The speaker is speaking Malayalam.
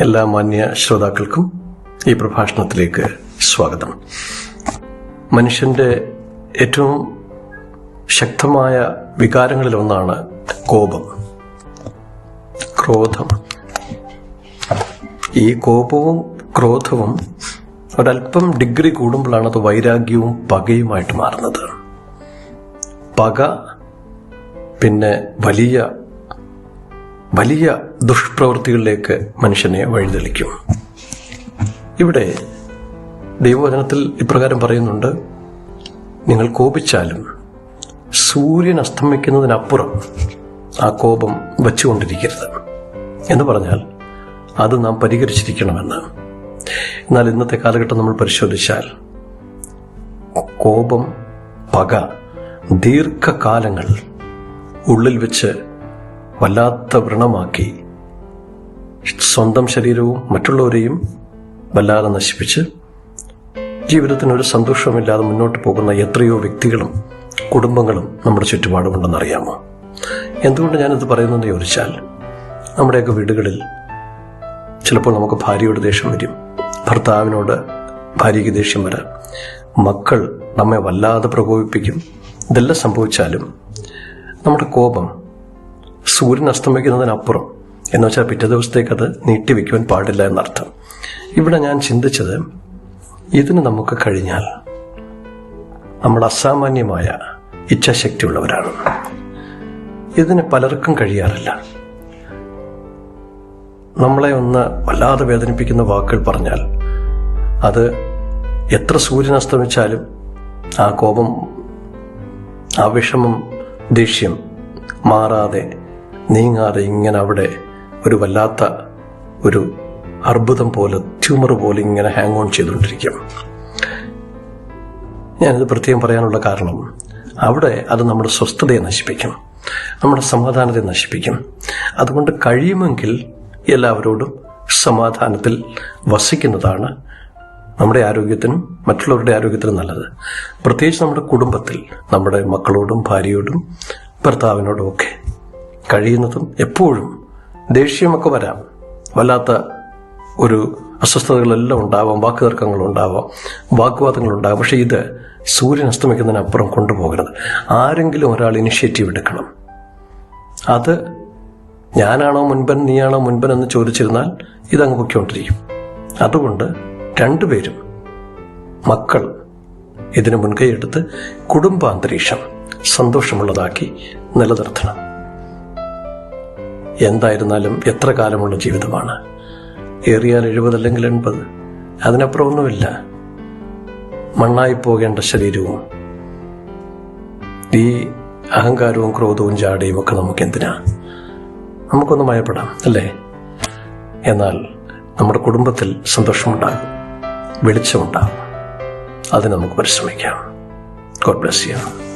എല്ലാ മാന്യ ശ്രോതാക്കൾക്കും ഈ പ്രഭാഷണത്തിലേക്ക് സ്വാഗതം. മനുഷ്യന്റെ ഏറ്റവും ശക്തമായ വികാരങ്ങളിലൊന്നാണ് കോപം. ക്രോധം. ഈ കോപവും ക്രോധവും ഒരല്പം ഡിഗ്രി കൂടുമ്പോഴാണ് അത് വൈരാഗ്യവും പകയുമായിട്ട് മാറുന്നത്. പക പിന്നെ വലിയ വലിയ ദുഷ്പ്രവൃത്തികളിലേക്ക് മനുഷ്യനെ വഴിതെളിക്കും. ഇവിടെ ദൈവവചനത്തിൽ ഇപ്രകാരം പറയുന്നുണ്ട് നിങ്ങൾ കോപിച്ചാലും സൂര്യൻ അസ്തമിക്കുന്നതിനപ്പുറം ആ കോപം വച്ചുകൊണ്ടിരിക്കരുത്. എന്ന് പറഞ്ഞാൽ അത് നാം പരിഹരിച്ചിരിക്കണമെന്ന്. എന്നാൽ ഇന്നത്തെ കാലഘട്ടം നമ്മൾ പരിശോധിച്ചാൽ കോപം പക ദീർഘകാലങ്ങൾ ഉള്ളിൽ വെച്ച് വല്ലാത്ത വ്രണമാക്കി സ്വന്തം ശരീരവും മറ്റുള്ളവരെയും വല്ലാതെ നശിപ്പിച്ച് ജീവിതത്തിന് ഒരു സന്തോഷമില്ലാതെ മുന്നോട്ട് പോകുന്ന എത്രയോ വ്യക്തികളും കുടുംബങ്ങളും നമ്മുടെ ചുറ്റുപാടുമുണ്ടെന്നറിയാമോ? എന്തുകൊണ്ട് ഞാനിത് പറയുന്നതെന്ന് ചോദിച്ചാൽ നമ്മുടെയൊക്കെ വീടുകളിൽ ചിലപ്പോൾ നമുക്ക് ഭാര്യയോട് ദേഷ്യം വരും ഭർത്താവിനോട് ഭാര്യയ്ക്ക് ദേഷ്യം വരാം. മക്കൾ നമ്മെ വല്ലാതെ പ്രകോപിപ്പിക്കും. ഇതെല്ലാം സംഭവിച്ചാലും നമ്മുടെ കോപം സൂര്യൻ അസ്തമിക്കുന്നതിനപ്പുറം എന്ന് വെച്ചാൽ പിറ്റേ ദിവസത്തേക്ക് അത് നീട്ടിവെക്കുവാൻ പാടില്ല എന്നർത്ഥം. ഇവിടെ ഞാൻ ചിന്തിച്ചത് ഇതിന് നമുക്ക് കഴിഞ്ഞാൽ നമ്മൾ അസാമാന്യമായ ഇച്ഛാശക്തിയുള്ളവരാണ്. ഇതിന് പലർക്കും കഴിയാറില്ല. നമ്മളെ ഒന്ന് വല്ലാതെ വേദനിപ്പിക്കുന്ന വാക്കുകൾ പറഞ്ഞാൽ അത് എത്ര സൂര്യൻ അസ്തമിച്ചാലും ആ കോപം ആ വിഷമം ദേഷ്യം മാറാതെ നീങ്ങാതെ ഇങ്ങനെ അവിടെ ഒരു വല്ലാത്ത ഒരു അർബുദം പോലെ ട്യൂമർ പോലെ ഇങ്ങനെ ഹാങ് ഓൺ ചെയ്തുകൊണ്ടിരിക്കും. ഞാനിത് പ്രത്യേകം പറയാനുള്ള കാരണം അവിടെ അത് നമ്മുടെ സ്വസ്ഥതയെ നശിപ്പിക്കും. നമ്മുടെ സമാധാനത്തെ നശിപ്പിക്കും. അതുകൊണ്ട് കഴിയുമെങ്കിൽ എല്ലാവരോടും സമാധാനത്തിൽ വസിക്കുന്നതാണ് നമ്മുടെ ആരോഗ്യത്തിനും മറ്റുള്ളവരുടെ ആരോഗ്യത്തിനും നല്ലത്. പ്രത്യേകിച്ച് നമ്മുടെ കുടുംബത്തിൽ നമ്മുടെ മക്കളോടും ഭാര്യയോടും ഭർത്താവിനോടും ഒക്കെ കഴിയുന്നതും എപ്പോഴും ദേഷ്യമൊക്കെ വരാം. വല്ലാത്ത ഒരു അസ്വസ്ഥതകളെല്ലാം ഉണ്ടാവാം ഉണ്ടാവാം വാക്വാദങ്ങൾ ഉണ്ടാവാം പക്ഷെ ഇത് സൂര്യൻ അസ്തമിക്കുന്നതിനപ്പുറം കൊണ്ടുപോകരുത്. ആരെങ്കിലും ഒരാൾ ഇനിഷ്യേറ്റീവ് എടുക്കണം. അത് ഞാനാണോ മുൻപൻ നീയാണോ മുൻപൻ എന്ന് ചോദിച്ചിരുന്നാൽ ഇതങ്ങ് പൊയ്ക്കൊണ്ടിരിക്കും. അതുകൊണ്ട് രണ്ടുപേരും മക്കൾ ഇതിന് മുൻകൈയെടുത്ത് കുടുംബാന്തരീക്ഷം സന്തോഷമുള്ളതാക്കി നിലനിർത്തണം. എന്തായിരുന്നാലും എത്ര കാലമുള്ള ജീവിതമാണ്? ഏറിയാൽ എഴുപത് അല്ലെങ്കിൽ എൺപത്. അതിനപ്പുറം ഒന്നുമില്ല. മണ്ണായി പോകേണ്ട ശരീരവും ഈ അഹങ്കാരവും ക്രോധവും ജാടയും ഒക്കെ നമുക്ക് എന്തിനാ നമുക്കൊന്ന് മയപ്പെടാം അല്ലേ? എന്നാൽ നമ്മുടെ കുടുംബത്തിൽ സന്തോഷമുണ്ടാകും വെളിച്ചമുണ്ടാകും. അതിന് നമുക്ക് പരിശ്രമിക്കാം. God bless you